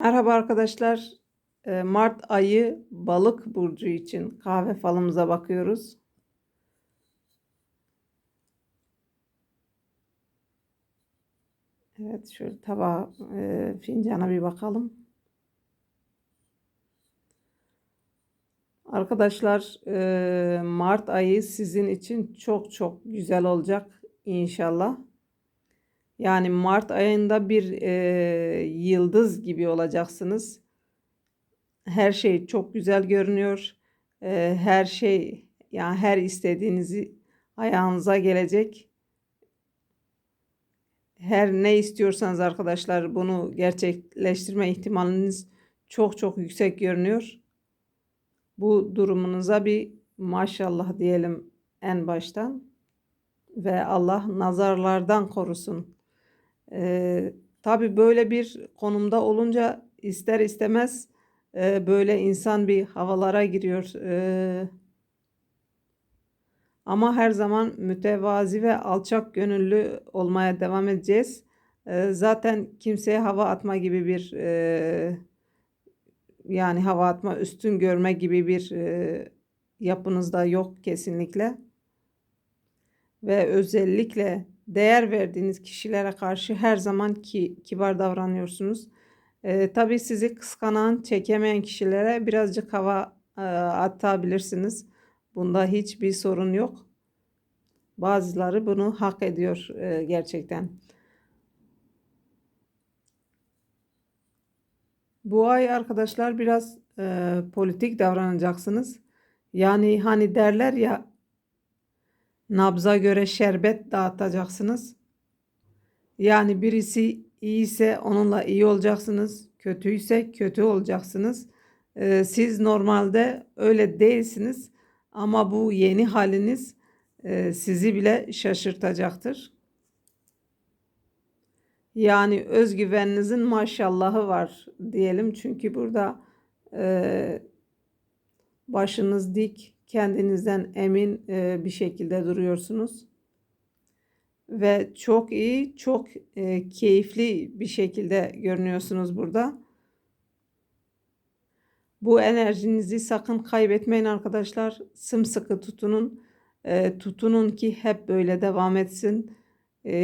Merhaba arkadaşlar. Ee, Mart ayı balık burcu için kahve falımıza bakıyoruz. Evet şöyle tabağa e, fincana bir bakalım. Arkadaşlar e, Mart ayı sizin için çok çok güzel olacak inşallah. Yani Mart ayında bir e, yıldız gibi olacaksınız. Her şey çok güzel görünüyor. E, her şey yani her istediğinizi ayağınıza gelecek. Her ne istiyorsanız arkadaşlar bunu gerçekleştirme ihtimaliniz çok çok yüksek görünüyor. Bu durumunuza bir maşallah diyelim en baştan ve Allah nazarlardan korusun. Ee, tabii böyle bir konumda olunca ister istemez e, böyle insan bir havalara giriyor. Ee, ama her zaman mütevazi ve alçak gönüllü olmaya devam edeceğiz. Ee, zaten kimseye hava atma gibi bir e, yani hava atma, üstün görme gibi bir e, yapınızda yok kesinlikle. Ve özellikle değer verdiğiniz kişilere karşı her zaman ki kibar davranıyorsunuz. E, tabii sizi kıskanan, çekemeyen kişilere birazcık hava e, atabilirsiniz. Bunda hiçbir sorun yok. Bazıları bunu hak ediyor e, gerçekten. Bu ay arkadaşlar biraz e, politik davranacaksınız. Yani hani derler ya nabza göre şerbet dağıtacaksınız. Yani birisi iyiyse onunla iyi olacaksınız. Kötüyse kötü olacaksınız. Ee, siz normalde öyle değilsiniz. Ama bu yeni haliniz e, sizi bile şaşırtacaktır. Yani özgüveninizin maşallahı var diyelim. Çünkü burada e, başınız dik, kendinizden emin e, bir şekilde duruyorsunuz. Ve çok iyi, çok e, keyifli bir şekilde görünüyorsunuz burada. Bu enerjinizi sakın kaybetmeyin arkadaşlar. Sımsıkı tutunun. E, tutunun ki hep böyle devam etsin.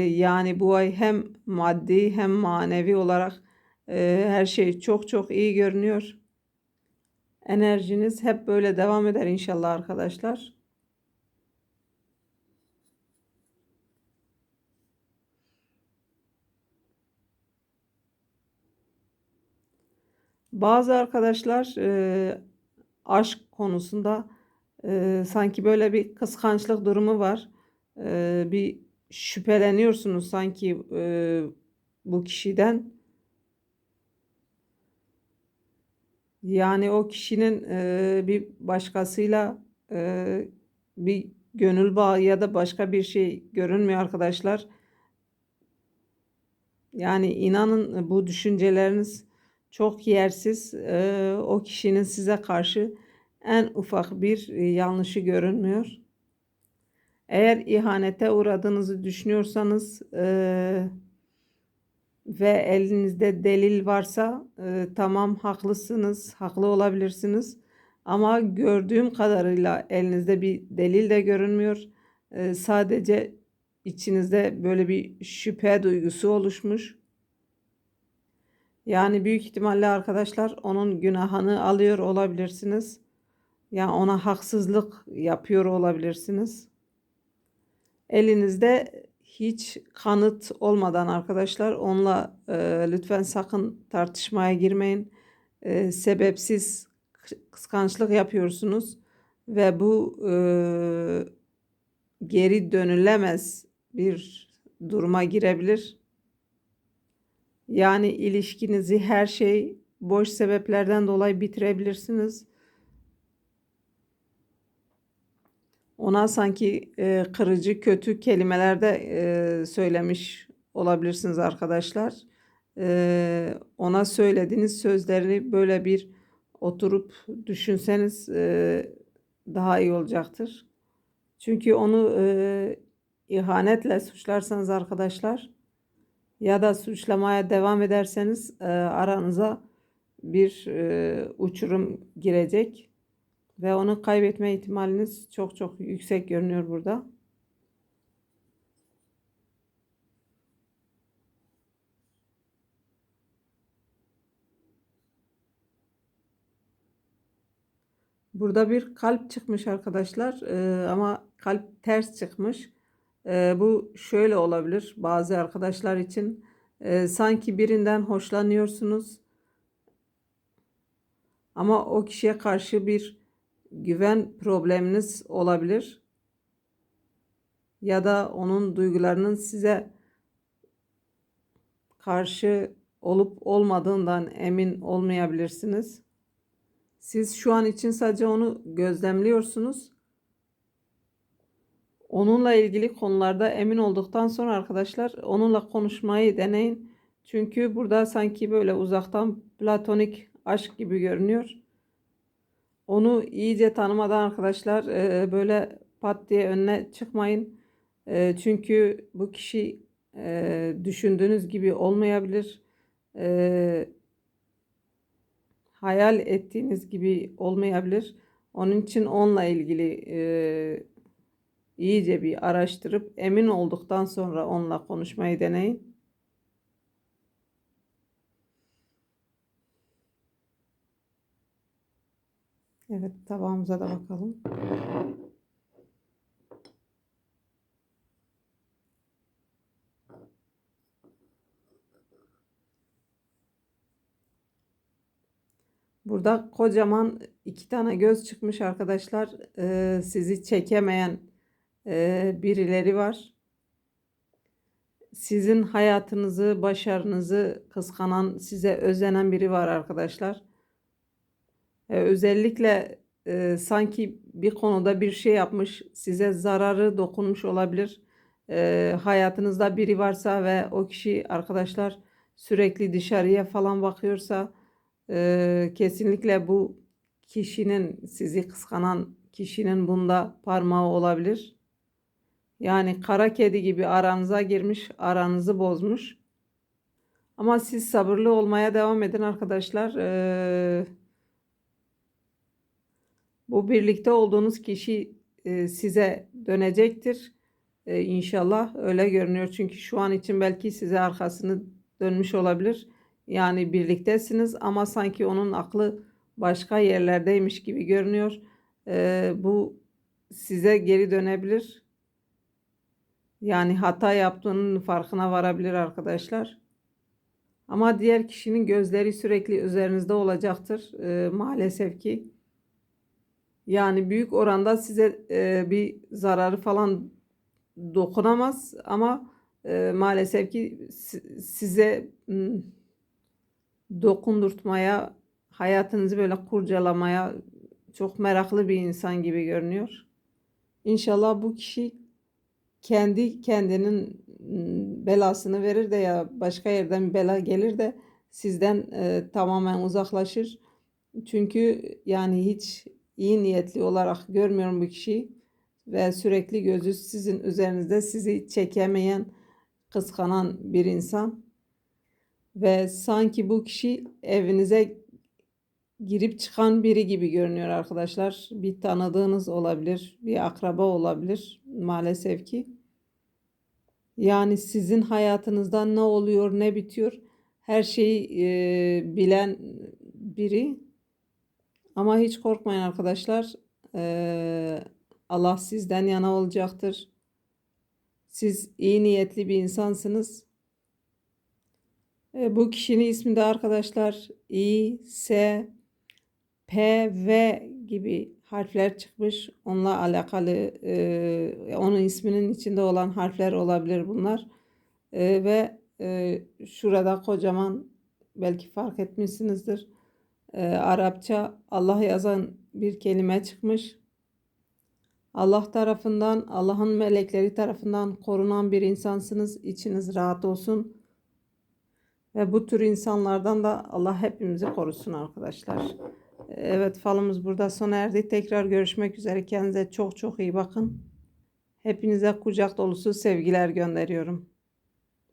Yani bu ay hem maddi hem manevi olarak her şey çok çok iyi görünüyor. Enerjiniz hep böyle devam eder inşallah arkadaşlar. Bazı arkadaşlar e, aşk konusunda e, sanki böyle bir kıskançlık durumu var. E, bir şüpheleniyorsunuz sanki e, bu kişiden. Yani o kişinin e, bir başkasıyla e, bir gönül bağı ya da başka bir şey görünmüyor arkadaşlar. Yani inanın bu düşünceleriniz çok yersiz. E, o kişinin size karşı en ufak bir yanlışı görünmüyor. Eğer ihanete uğradığınızı düşünüyorsanız e, ve elinizde delil varsa e, tamam haklısınız, haklı olabilirsiniz. Ama gördüğüm kadarıyla elinizde bir delil de görünmüyor. E, sadece içinizde böyle bir şüphe duygusu oluşmuş. Yani büyük ihtimalle arkadaşlar onun günahını alıyor olabilirsiniz. Yani ona haksızlık yapıyor olabilirsiniz. Elinizde hiç kanıt olmadan arkadaşlar onunla e, lütfen sakın tartışmaya girmeyin. E, sebepsiz kıskançlık yapıyorsunuz ve bu e, geri dönülemez bir duruma girebilir. Yani ilişkinizi her şey boş sebeplerden dolayı bitirebilirsiniz. Ona sanki e, kırıcı, kötü kelimeler de e, söylemiş olabilirsiniz arkadaşlar. E, ona söylediğiniz sözleri böyle bir oturup düşünseniz e, daha iyi olacaktır. Çünkü onu e, ihanetle suçlarsanız arkadaşlar ya da suçlamaya devam ederseniz e, aranıza bir e, uçurum girecek ve onu kaybetme ihtimaliniz çok çok yüksek görünüyor burada. Burada bir kalp çıkmış arkadaşlar Ee, ama kalp ters çıkmış. Ee, bu şöyle olabilir bazı arkadaşlar için. Ee, sanki birinden hoşlanıyorsunuz ama o kişiye karşı bir güven probleminiz olabilir. Ya da onun duygularının size karşı olup olmadığından emin olmayabilirsiniz. Siz şu an için sadece onu gözlemliyorsunuz. Onunla ilgili konularda emin olduktan sonra arkadaşlar onunla konuşmayı deneyin. Çünkü burada sanki böyle uzaktan platonik aşk gibi görünüyor. Onu iyice tanımadan arkadaşlar e, böyle pat diye önüne çıkmayın. E, çünkü bu kişi e, düşündüğünüz gibi olmayabilir. Hayal ettiğiniz gibi olmayabilir. Onun için onunla ilgili iyice bir araştırıp emin olduktan sonra onunla konuşmayı deneyin. Evet tabağımıza da bakalım. Burada kocaman iki tane göz çıkmış arkadaşlar. Ee, sizi çekemeyen e, birileri var. Sizin hayatınızı, başarınızı kıskanan, size özenen biri var arkadaşlar. Ee, özellikle e, sanki bir konuda bir şey yapmış, size zararı dokunmuş olabilir. E, hayatınızda biri varsa ve o kişi arkadaşlar sürekli dışarıya falan bakıyorsa e, kesinlikle bu kişinin sizi kıskanan kişinin bunda parmağı olabilir. Yani kara kedi gibi aranıza girmiş, aranızı bozmuş. Ama siz sabırlı olmaya devam edin arkadaşlar. Ee, bu birlikte olduğunuz kişi e, size dönecektir. E, inşallah öyle görünüyor. Çünkü şu an için belki size arkasını dönmüş olabilir. Yani birliktesiniz ama sanki onun aklı başka yerlerdeymiş gibi görünüyor. E, bu size geri dönebilir. Yani hata yaptığının farkına varabilir arkadaşlar. Ama diğer kişinin gözleri sürekli üzerinizde olacaktır. E, maalesef ki. Yani büyük oranda size e, bir zararı falan dokunamaz ama e, maalesef ki size dokundurtmaya, hayatınızı böyle kurcalamaya çok meraklı bir insan gibi görünüyor. İnşallah bu kişi kendi kendinin belasını verir de ya başka yerden bir bela gelir de sizden e, tamamen uzaklaşır. Çünkü yani hiç iyi niyetli olarak görmüyorum bu kişiyi ve sürekli gözü sizin üzerinizde sizi çekemeyen, kıskanan bir insan ve sanki bu kişi evinize girip çıkan biri gibi görünüyor arkadaşlar. Bir tanıdığınız olabilir, bir akraba olabilir maalesef ki. Yani sizin hayatınızda ne oluyor, ne bitiyor her şeyi e, bilen biri ama hiç korkmayın arkadaşlar. Allah sizden yana olacaktır. Siz iyi niyetli bir insansınız. Bu kişinin ismi de arkadaşlar İ, S, P, V gibi harfler çıkmış. Onunla alakalı onun isminin içinde olan harfler olabilir bunlar. Ve şurada kocaman belki fark etmişsinizdir e, Arapça Allah yazan bir kelime çıkmış. Allah tarafından, Allah'ın melekleri tarafından korunan bir insansınız. İçiniz rahat olsun. Ve bu tür insanlardan da Allah hepimizi korusun arkadaşlar. Evet falımız burada sona erdi. Tekrar görüşmek üzere. Kendinize çok çok iyi bakın. Hepinize kucak dolusu sevgiler gönderiyorum.